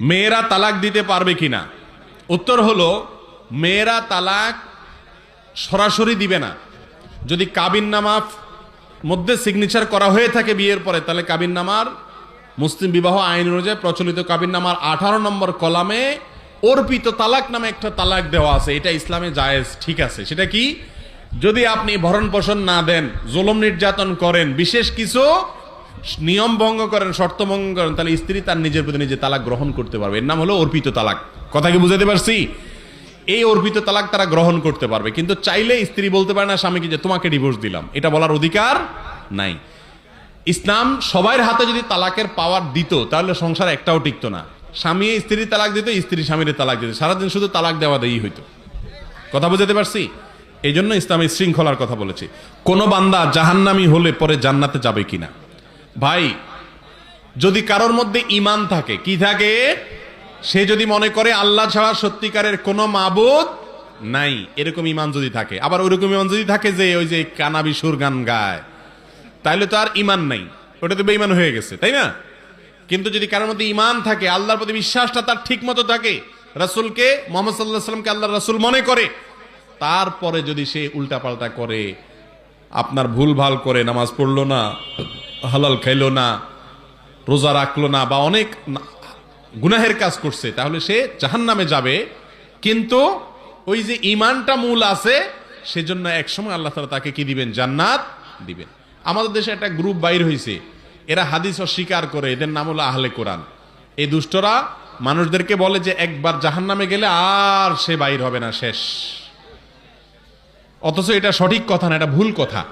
মেয়েরা তালাক দিতে পারবে কিনা? উত্তর হলো, মেয়েরা তালাক সরাসরি দিবে না। যদি কাবিন নামা মধ্যে সিগনেচার করা হয়ে থাকে বিয়ের পরে, তাহলে কাবিন নামার মুসলিম বিবাহ আইন অনুযায়ী প্রচলিত কাবিন নামার আঠারো নম্বর কলামে অর্পিত তালাক নামে একটা তালাক দেওয়া আছে। এটা ইসলামে জায়েজ, ঠিক আছে। সেটা কি? যদি আপনি ভরণ পোষণ না দেন, জুলুম নির্যাতন করেন, বিশেষ কিছু নিয়ম ভঙ্গ করেন, শর্ত ভঙ্গ করেন, তাহলে স্ত্রী তার নিজের প্রতি নিজে তালাক গ্রহণ করতে পারবে। এর নাম হলো অর্পিত তালাক। কথা কি বুঝাতে পারছি? এই অর্পিত তালাক তারা গ্রহণ করতে পারবে। কিন্তু চাইলে স্ত্রী বলতে পারে না, স্বামীকে যে তোমাকে ডিভোর্স দিলাম। এটা বলার অধিকার নাই। ইসলাম সবার হাতে যদি তালাকের পাওয়ার দিত, তাহলে সংসার একটাও টিকতো না। স্বামী স্ত্রী তালাক দিত, স্ত্রী স্বামীর তালাক দিত। সারাদিন শুধু তালাক দেওয়া দেই হইতো। কথা বুঝাতে পারছি? এই জন্য ইসলামের শৃঙ্খলার কথা বলেছি। কোন বান্দা জাহান্নামি হলে পরে জান্নাতে যাবে কিনা? ভাই, যদি কারোর মধ্যে ইমান থাকে, কি থাকে? সে যদি মনে করে আল্লাহ ছাড়া সত্যিকারের কোনো মাবুদ নাই, এরকম ইমান যদি থাকে, আবার ওইরকম ইমান যদি থাকে যে ওই যে কানাবি সুর গান গায় তাহলে তো আর ইমান নাই, ওটা তো বেইমান হয়ে গেছে, তাই না? কিন্তু যদি কারোর মধ্যে ইমান থাকে, আল্লাহর প্রতি বিশ্বাসটা তার ঠিক মতো থাকে, রাসুলকে, মোহাম্মদ সাল্লাহ সাল্লামকে আল্লাহ রাসুল মনে করে, তারপরে যদি সে উল্টাপাল্টা করে, আপনার ভুল ভালো করে, নামাজ পড়ল না হালাল খাইলো না, রোজা রাখল না বা অনেক গুনাহের কাজ করছে, তাহলে সে জাহান নামে যাবে। কিন্তু ওই যে ইমানটা মূল আছে, সেজন্য একসময় আল্লাহ তালা তাকে কি দিবেন? জান্নাত দিবেন। আমাদের দেশে একটা গ্রুপ বাইর হয়েছে এরা হাদিস অস্বীকার করে, এদের নাম হলো আহলে কোরআন। এই দুষ্টরা মানুষদেরকে বলে যে একবার জাহান নামে গেলে আর সে বাইর হবে না, শেষ। অথচ এটা সঠিক কথা না, এটা ভুল কথা।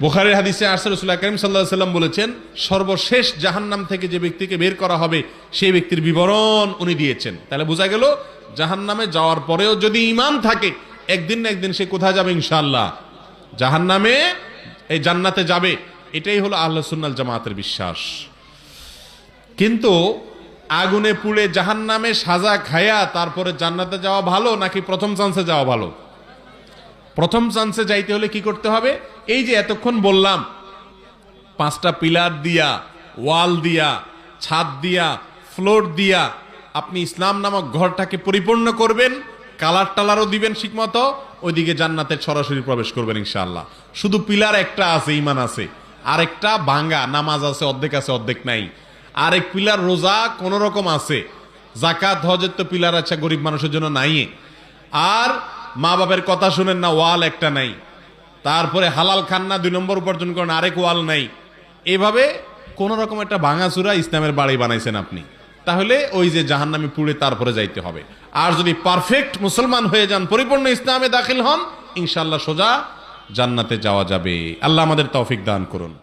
বোখারের হাদিসে আরসাল করিম সাল্লাহ সাল্লাম বলেছেন, সর্বশেষ জাহান্নাম থেকে যে ব্যক্তিকে বের করা হবে, সেই ব্যক্তির বিবরণ উনি দিয়েছেন। তাহলে বোঝা গেল, জাহান্নামে যাওয়ার পরেও যদি ইমান থাকে, একদিন না একদিন সে কোথায় যাবে ইনশাল্লাহ জাহান্নামে, এই জান্নাতে যাবে। এটাই হলো আল্লাহ সুন্নাল জামাতের বিশ্বাস। কিন্তু আগুনে পুড়ে জাহান্নামে সাজা খায়া তারপরে জান্নাতে যাওয়া ভালো নাকি প্রথম চান্সে যাওয়া ভালো? প্রথম চান্সে যাইতে হলে কি করতে হবে? এই যে এতক্ষণ বললাম, পাঁচটা পিলার দিয়া, ওয়াল দিয়া, ছাদ দিয়া, ফ্লোর দিয়া আপনি ইসলাম নামক ঘরটাকে পরিপূর্ণ করবেন, কালার টালারও দিবেন ঠিকমতো, ওইদিকে জান্নাতে সরাসরি প্রবেশ করবেন ইনশাআল্লাহ। শুধু পিলার একটা আছে ইমান আছে। আরেকটা ভাঙ্গা, নামাজ আছে, অর্ধেক আছে, অর্ধেক নাই। আরেক পিলার রোজা কোন রকম আছে। জাকাত হজের তো পিলার আছে, গরিব মানুষের জন্য নাই আর মা বাপের কথা শুনেন না, ওয়াল একটা নাই। তারপরে হালাল খান না, দুই নম্বর উপার্জন করেন, আরেক ওয়াল নাই। এভাবে কোন রকম একটা ভাঙাচুরা ইসলামের বাড়ি বানাইছেন আপনি। তাহলে ওই যে জাহান্নামে পুড়ে তারপরে যাইতে হবে। আর যদি পারফেক্ট মুসলমান হয়ে যান, পরিপূর্ণ ইসলামে দাখিল হন ইনশাল্লাহ সোজা জান্নাতে যাওয়া যাবে। আল্লাহ আমাদের তৌফিক দান করুন।